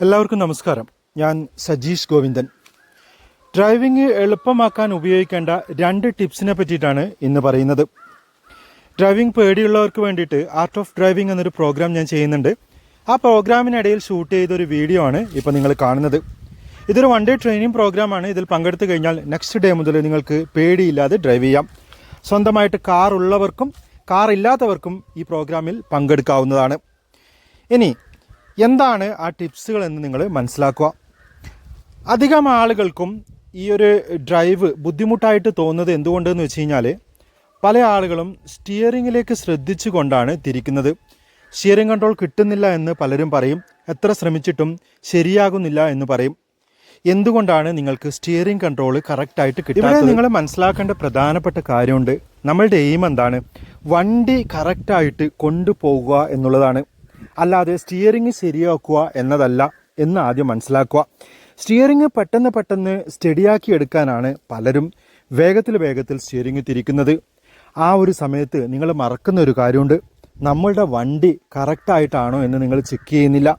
എല്ലാവർക്കും നമസ്കാരം. ഞാൻ സജീഷ് ഗോവിന്ദൻ. ഡ്രൈവിംഗ് എളുപ്പമാക്കാൻ ഉപയോഗിക്കേണ്ട രണ്ട് ടിപ്സിനെ പറ്റിയിട്ടാണ് ഇന്ന് പറയുന്നത്. ഡ്രൈവിംഗ് പേടിയുള്ളവർക്ക് വേണ്ടിയിട്ട് ആർട്ട് ഓഫ് ഡ്രൈവിംഗ് എന്നൊരു പ്രോഗ്രാം ഞാൻ ചെയ്യുന്നുണ്ട്. ആ പ്രോഗ്രാമിനിടയിൽ ഷൂട്ട് ചെയ്തൊരു വീഡിയോ ആണ് ഇപ്പോൾ നിങ്ങൾ കാണുന്നത്. ഇതൊരു വൺ ഡേ ട്രെയിനിങ് പ്രോഗ്രാമാണ് ഇതിൽ പങ്കെടുത്തു കഴിഞ്ഞാൽ നെക്സ്റ്റ് ഡേ മുതൽ നിങ്ങൾക്ക് പേടിയില്ലാതെ ഡ്രൈവ് ചെയ്യാം. സ്വന്തമായിട്ട് കാർ ഉള്ളവർക്കും കാർ ഇല്ലാത്തവർക്കും ഈ പ്രോഗ്രാമിൽ പങ്കെടുക്കാവുന്നതാണ്. ഇനി എന്താണ് ആ ടിപ്സുകൾ എന്ന് നിങ്ങൾ മനസ്സിലാക്കുക. അധികം ആളുകൾക്കും ഈ ഒരു ഡ്രൈവ് ബുദ്ധിമുട്ടായിട്ട് തോന്നുന്നത് എന്തുകൊണ്ടെന്ന് വെച്ച് കഴിഞ്ഞാൽ പല ആളുകളും സ്റ്റിയറിങ്ങിലേക്ക് ശ്രദ്ധിച്ചു കൊണ്ടാണ് തിരിക്കുന്നത്. സ്റ്റിയറിംഗ് കൺട്രോൾ കിട്ടുന്നില്ല എന്ന് പലരും പറയും. എത്ര ശ്രമിച്ചിട്ടും ശരിയാകുന്നില്ല എന്ന് പറയും. എന്തുകൊണ്ടാണ് നിങ്ങൾക്ക് സ്റ്റിയറിംഗ് കൺട്രോൾ കറക്റ്റായിട്ട് കിട്ടുന്നത് നിങ്ങൾ മനസ്സിലാക്കേണ്ട പ്രധാനപ്പെട്ട കാര്യമുണ്ട്. നമ്മളുടെ എയിം എന്താണ്? വണ്ടി കറക്റ്റായിട്ട് കൊണ്ടുപോകുക എന്നുള്ളതാണ്. അല്ലാതെ സ്റ്റിയറിംഗ് ശരിയാക്കുക എന്നതല്ല എന്ന് ആദ്യം മനസ്സിലാക്കുക. സ്റ്റിയറിംഗ് പെട്ടെന്ന് പെട്ടെന്ന് സ്റ്റഡിയാക്കി എടുക്കാനാണ് പലരും വേഗത്തിൽ വേഗത്തിൽ സ്റ്റിയറിംഗ് തിരിക്കുന്നത്. ആ ഒരു സമയത്ത് നിങ്ങൾ മറക്കുന്ന ഒരു കാര്യമുണ്ട്. നമ്മളുടെ വണ്ടി കറക്റ്റായിട്ടാണോ എന്ന് നിങ്ങൾ ചെക്ക് ചെയ്യുന്നില്ല.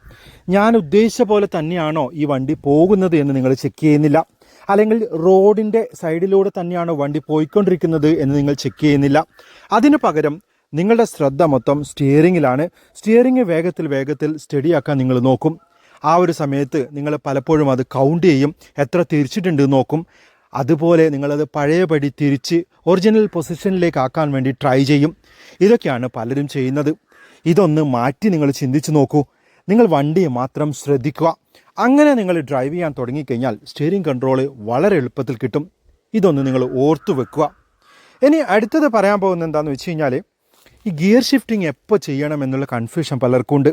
ഞാൻ ഉദ്ദേശിച്ച പോലെ തന്നെയാണോ ഈ വണ്ടി പോകുന്നത് എന്ന് നിങ്ങൾ ചെക്ക് ചെയ്യുന്നില്ല. അല്ലെങ്കിൽ റോഡിന്റെ സൈഡിലൂടെ തന്നെയാണോ വണ്ടി പോയിക്കൊണ്ടിരിക്കുന്നത് എന്ന് നിങ്ങൾ ചെക്ക് ചെയ്യുന്നില്ല. അതിന് പകരം നിങ്ങളുടെ ശ്രദ്ധ മൊത്തം സ്റ്റിയറിങ്ങിലാണ് സ്റ്റിയറിംഗ് വേഗത്തിൽ വേഗത്തിൽ സ്റ്റഡിയാക്കാൻ നിങ്ങൾ നോക്കും. ആ ഒരു സമയത്ത് നിങ്ങൾ പലപ്പോഴും അത് കൗണ്ട് ചെയ്യും. എത്ര തിരിച്ചിട്ടുണ്ട് നോക്കും. അതുപോലെ നിങ്ങളത് പഴയപടി തിരിച്ച് ഒറിജിനൽ പൊസിഷനിലേക്ക് ആക്കാൻ വേണ്ടി ട്രൈ ചെയ്യും. ഇതൊക്കെയാണ് പലരും ചെയ്യുന്നത്. ഇതൊന്ന് മാറ്റി നിങ്ങൾ ചിന്തിച്ച് നോക്കൂ. നിങ്ങൾ വണ്ടിയെ മാത്രം ശ്രദ്ധിക്കുക. അങ്ങനെ നിങ്ങൾ ഡ്രൈവ് ചെയ്യാൻ തുടങ്ങിക്കഴിഞ്ഞാൽ സ്റ്റിയറിംഗ് കൺട്രോൾ വളരെ എളുപ്പത്തിൽ കിട്ടും. ഇതൊന്ന് നിങ്ങൾ ഓർത്തു വെക്കുക ഇനി അടുത്തത് പറയാൻ പോകുന്നത് എന്താണെന്ന് വെച്ച് കഴിഞ്ഞാൽ ഈ ഗിയർ ഷിഫ്റ്റിംഗ് എപ്പോൾ ചെയ്യണം എന്നുള്ള കൺഫ്യൂഷൻ പലർക്കും ഉണ്ട്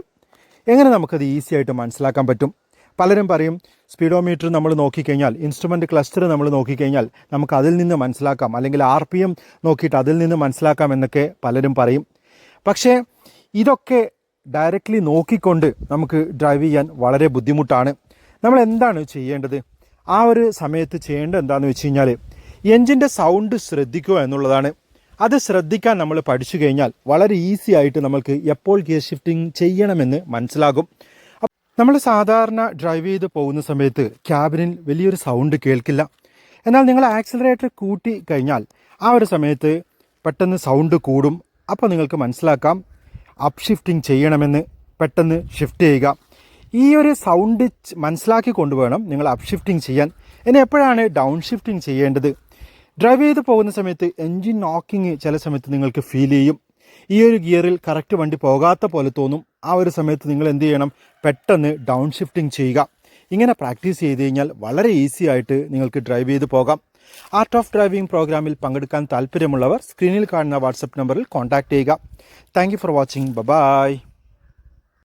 എങ്ങനെ നമുക്കത് ഈസി ആയിട്ട് മനസ്സിലാക്കാൻ പറ്റും? പലരും പറയും സ്പീഡോമീറ്റർ നമ്മൾ നോക്കിക്കഴിഞ്ഞാൽ ഇൻസ്ട്രുമെന്റ് ക്ലസ്റ്റർ നമ്മൾ നോക്കിക്കഴിഞ്ഞാൽ നമുക്ക് അതിൽ നിന്ന് മനസ്സിലാക്കാം. അല്ലെങ്കിൽ ആർ പി എം നോക്കിയിട്ട് അതിൽ നിന്ന് മനസ്സിലാക്കാം എന്നൊക്കെ പലരും പറയും. പക്ഷേ ഇതൊക്കെ ഡയറക്റ്റ്ലി നോക്കിക്കൊണ്ട് നമുക്ക് ഡ്രൈവ് ചെയ്യാൻ വളരെ ബുദ്ധിമുട്ടാണ്. നമ്മൾ എന്താണ് ചെയ്യേണ്ടത്? ആ ഒരു സമയത്ത് ചെയ്യേണ്ടത് എന്താണെന്ന് വെച്ച് കഴിഞ്ഞാൽ എൻജിന്റെ സൗണ്ട് ശ്രദ്ധിക്കുക എന്നുള്ളതാണ്. അത് ശ്രദ്ധിക്കാൻ നമ്മൾ പഠിച്ചു കഴിഞ്ഞാൽ വളരെ ഈസി ആയിട്ട് നമുക്ക് എപ്പോൾ ഗിയർ ഷിഫ്റ്റിംഗ് ചെയ്യണമെന്ന് മനസ്സിലാകും. നമ്മൾ സാധാരണ ഡ്രൈവ് ചെയ്ത് പോകുന്ന സമയത്ത് ക്യാബിനിൽ വലിയൊരു സൗണ്ട് കേൾക്കില്ല. എന്നാൽ നിങ്ങൾ ആക്സിലറേറ്റർ കൂട്ടി കഴിഞ്ഞാൽ ആ ഒരു സമയത്ത് പെട്ടെന്ന് സൗണ്ട് കൂടും. അപ്പോൾ നിങ്ങൾക്ക് മനസ്സിലാക്കാം അപ്പ് ഷിഫ്റ്റിംഗ് ചെയ്യണമെന്ന് പെട്ടെന്ന് ഷിഫ്റ്റ് ചെയ്യുക. ഈ ഒരു സൗണ്ട് മനസ്സിലാക്കി കൊണ്ടുപോകണം നിങ്ങൾ അപ്പ് ഷിഫ്റ്റിംഗ് ചെയ്യാൻ. ഇനി എപ്പോഴാണ് ഡൗൺ ഷിഫ്റ്റിംഗ് ചെയ്യേണ്ടത്? ഡ്രൈവ് ചെയ്ത് പോകുന്ന സമയത്ത് എൻജിൻ നോക്കിങ് ചില സമയത്ത് നിങ്ങൾക്ക് ഫീൽ ചെയ്യും. ഈ ഒരു ഗിയറിൽ കറക്റ്റ് വണ്ടി പോകാത്ത പോലെ തോന്നും. ആ ഒരു സമയത്ത് നിങ്ങൾ എന്ത് ചെയ്യണം? പെട്ടെന്ന് ഡൗൺ ഷിഫ്റ്റിംഗ് ചെയ്യുക. ഇങ്ങനെ പ്രാക്ടീസ് ചെയ്ത് കഴിഞ്ഞാൽ വളരെ ഈസി ആയിട്ട് നിങ്ങൾക്ക് ഡ്രൈവ് ചെയ്ത് പോകാം. ആർട്ട് ഓഫ് ഡ്രൈവിംഗ് പ്രോഗ്രാമിൽ പങ്കെടുക്കാൻ താല്പര്യമുള്ളവർ സ്ക്രീനിൽ കാണുന്ന വാട്സപ്പ് നമ്പറിൽ കോൺടാക്ട് ചെയ്യുക. Thank for watching bye